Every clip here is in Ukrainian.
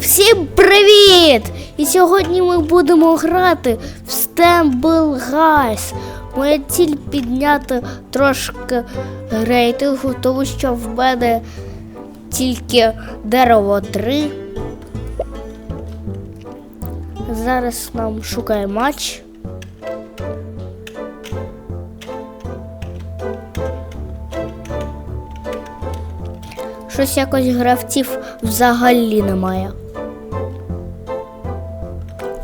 Всім привіт! І сьогодні ми будемо грати в Stumble Guys. Моя ціль підняти трошки рейтингу, тому що в мене тільки дерево 3. Зараз нам шукає матч. Щось якось гравців взагалі немає.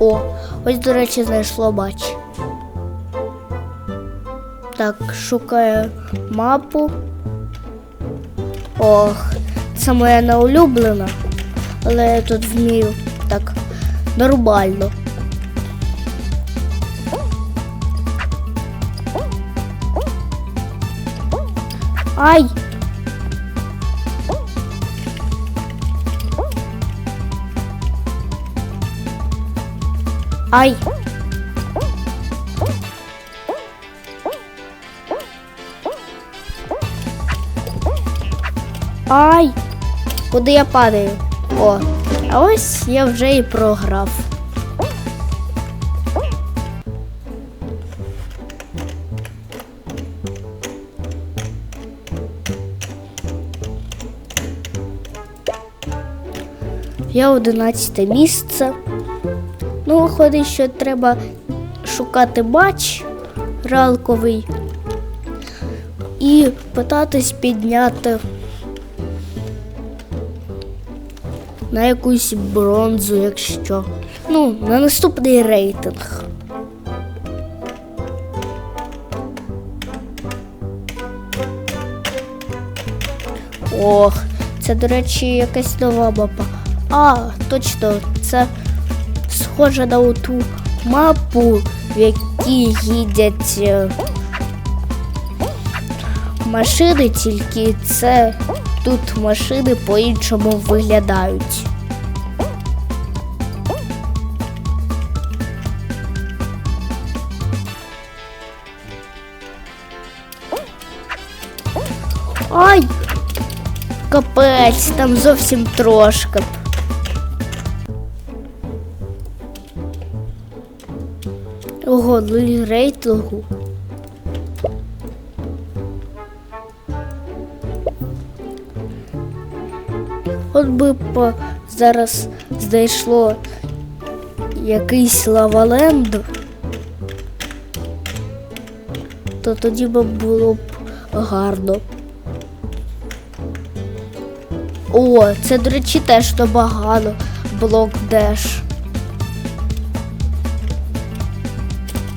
О, ось, до речі, знайшло бач. Так, шукаю мапу. Ох, це моя неулюблена, але я тут вмію так нормально. Ай! Ай! Ай! Куди я падаю? О, а ось я вже і програв. Я одинадцяте місце. Ну, виходить, що треба шукати матч ралковий і питатись підняти на якусь бронзу, якщо. Ну, на наступний рейтинг. Ох, це, до речі, якась нова мапа. А, точно, це схоже на ту мапу, в якій їдять е, машини, тільки це тут машини по-іншому виглядають. Ай! Капець, там зовсім трошки. Б. Ого, рейтингу. От би по зараз знайшло якийсь лаваленд, то тоді би було б гарно. О, це, до речі, теж набагато блок деш.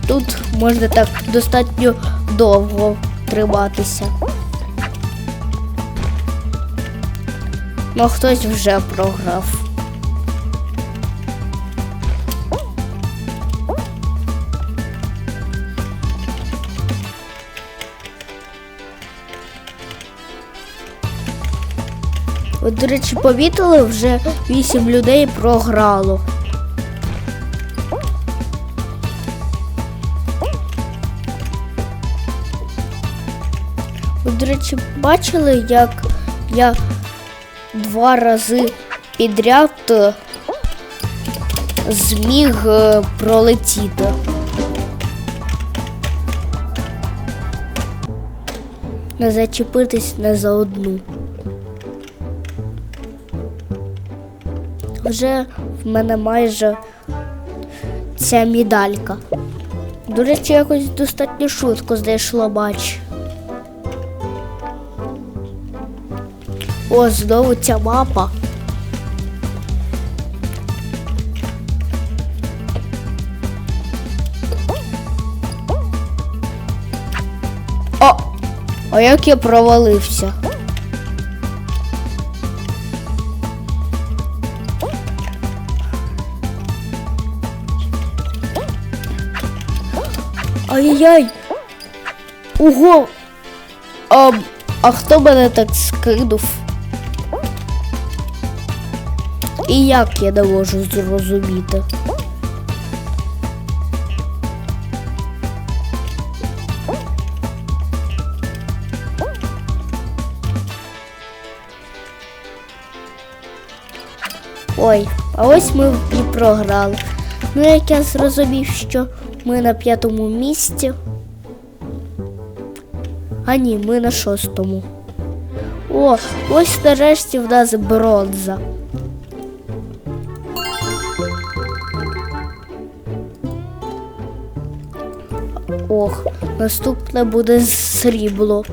Тут можна так достатньо довго триматися. Ну, хтось вже програв. От, до речі, помітили, вже вісім людей програло. Ви, до речі, бачили, як я два рази підряд е, зміг е, пролетіти. Не зачепитись не за одну. Вже в мене майже ця медалька. До речі, якось достатньо швидко знайшла бач. О, знову ця мапа. О! А як я провалився? Ай-яй! Ого! А, а хто мене так скинув? І як я не зрозуміти? Ой, а ось ми і програли. Ну, як я зрозумів, що ми на п'ятому місці. А ні, ми на шостому. О, ось нарешті в нас бронза. Ох, наступне буде срібло.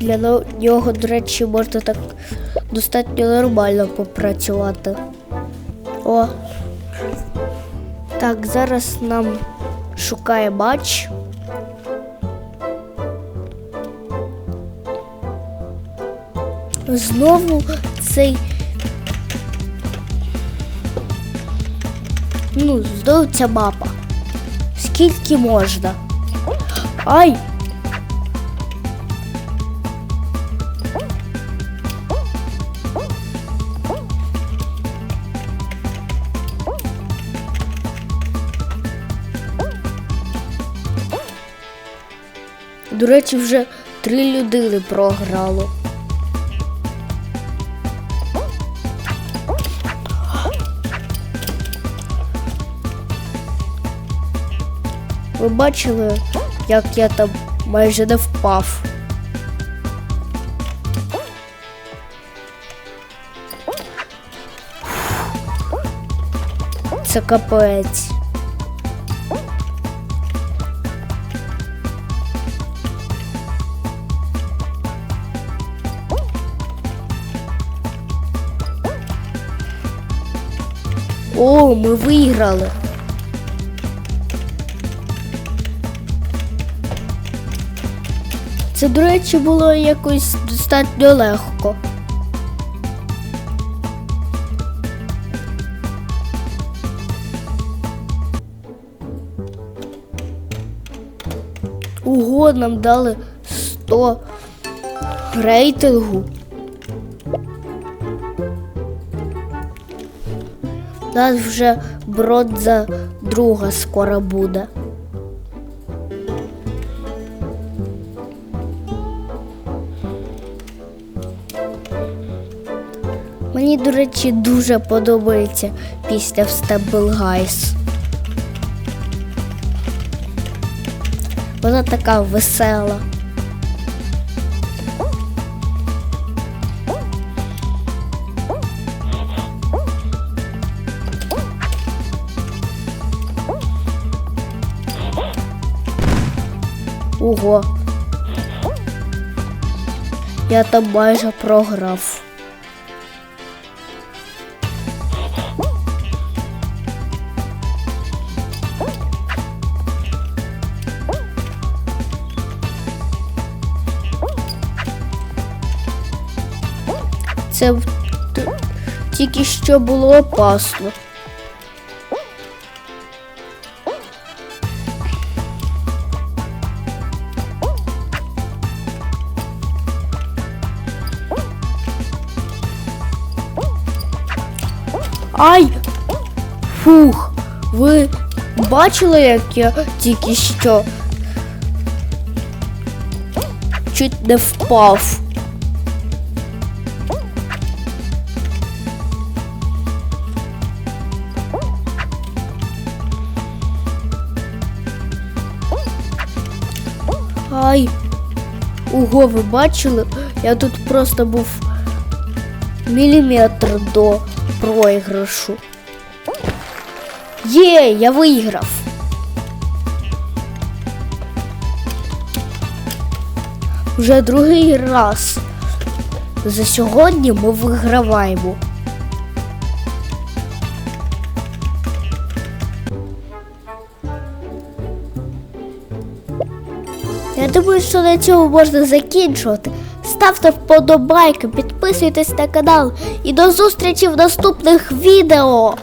Для нього, до речі, можна так достатньо нормально попрацювати. О. Так, зараз нам шукає матч. Знову цей. Ну, знову ця мапа. Скільки можна? Ай! До речі, вже три людини програло. Ви бачили, як я там майже не впав. Це капець. О, ми виграли. Це, до речі, було якось достатньо легко. Ого, нам дали 100 рейтингу. У нас вже бронза друга скоро буде. Мені, до речі, дуже подобається після Stable Guys. Вона така весела. Ого. Я там майже програв. Це тільки що було опасно. Ай! Фух! Ви бачили, як я тільки що чуть не впав. Ай! Ого, ви бачили? Я тут просто був міліметр до проіграшу. Є, я виграв. Вже другий раз. За сьогодні ми виграваємо. Думаю, що на цьому можна закінчувати. Ставте вподобайки, підписуйтесь на канал і до зустрічі в наступних відео.